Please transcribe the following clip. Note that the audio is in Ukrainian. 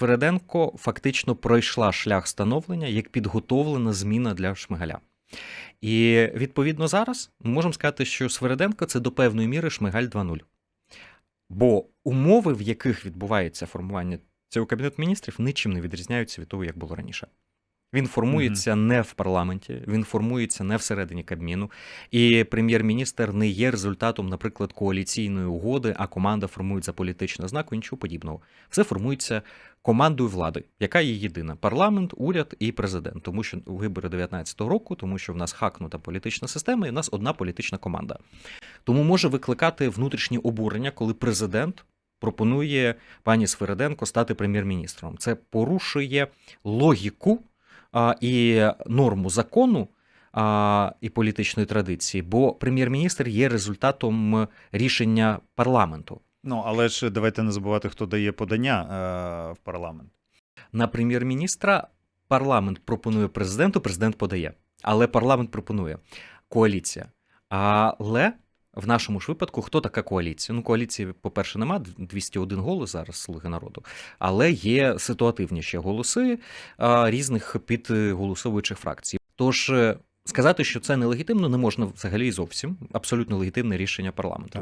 Свереденко фактично пройшла шлях становлення як підготовлена зміна для Шмигаля. І відповідно зараз ми можемо сказати, що Свереденко це до певної міри Шмигаль 2.0. Бо умови, в яких відбувається формування цього кабінету міністрів, нічим не відрізняються від того, як було раніше. Він формується не в парламенті, він формується не всередині Кабміну, і прем'єр-міністр не є результатом, наприклад, коаліційної угоди, а команда формується політичного знаку, нічого подібного. Все формується командою влади, яка є єдина: парламент, уряд і президент. Тому що вибори 19-го року, тому що в нас хакнута політична система, і в нас одна політична команда. Тому може викликати внутрішнє обурення, коли президент. Пропонує пані Свереденко стати прем'єр-міністром. Це порушує логіку і норму закону а, і політичної традиції, бо прем'єр-міністр є результатом рішення парламенту. Ну, але ж давайте не забувати, хто дає подання е, в парламент. На прем'єр-міністра парламент пропонує президенту, президент подає. Але парламент пропонує коаліція. Але в нашому ж випадку хто така коаліція? Ну, коаліції, по-перше, нема 201 голос зараз слуги народу, але є ситуативніші голоси а, різних підголосовуючих фракцій. Тож е, сказати, що це нелегітимно, не можна взагалі зовсім абсолютно легітимне рішення парламенту.